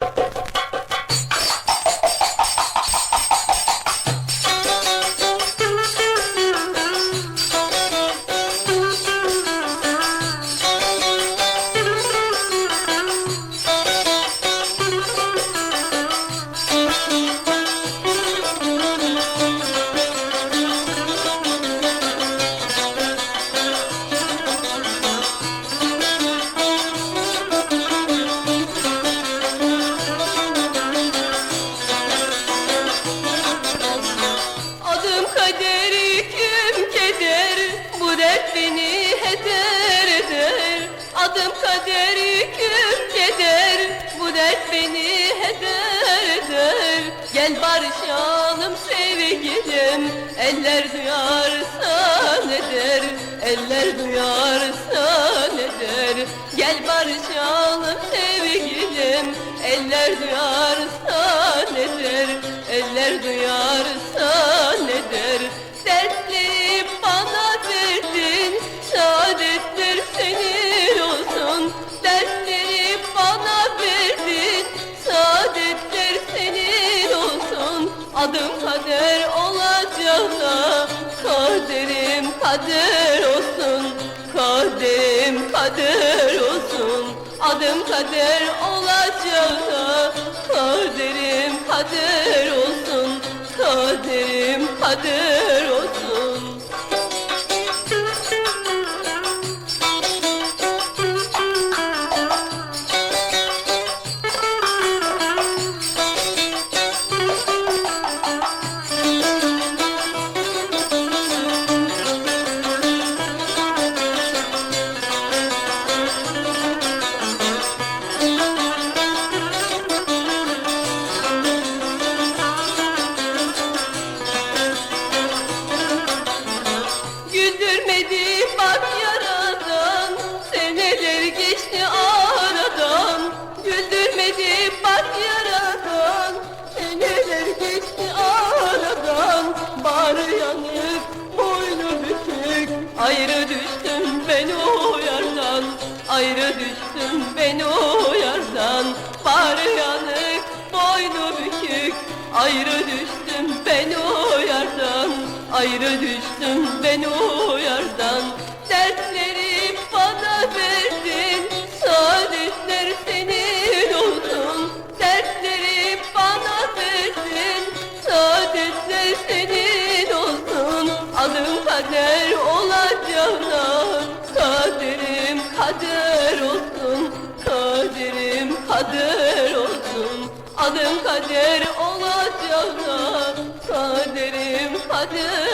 Adım Adım kader, yüküm keder? Bu dert beni heder eder. Gel barışalım sevgilim. Eller duyarsa ne der Eller duyarsa ne der Gel barışalım sevgilim. Eller duyarsa ne der Eller duyarsa Adım kader olacağına Kaderim kader olsun Kaderim kader olsun. Adım kader olacağına Kaderim kader olsun Kaderim kader Bağrı yanık boynu bükük. Ayrı düştüm ben o yardan Ayrı düştüm ben o yardan Bağrı yanık boynu bükük. Ayrı düştüm ben o yardan Ayrı düştüm ben o yardan Dertleri bana verdin. Saadetler senin olsun Dertleri bana verdin. Saadetler senin Adım kader olacağına Kaderim kader olsun Kaderim kader olsun. Adım kader olacağına Kaderim kader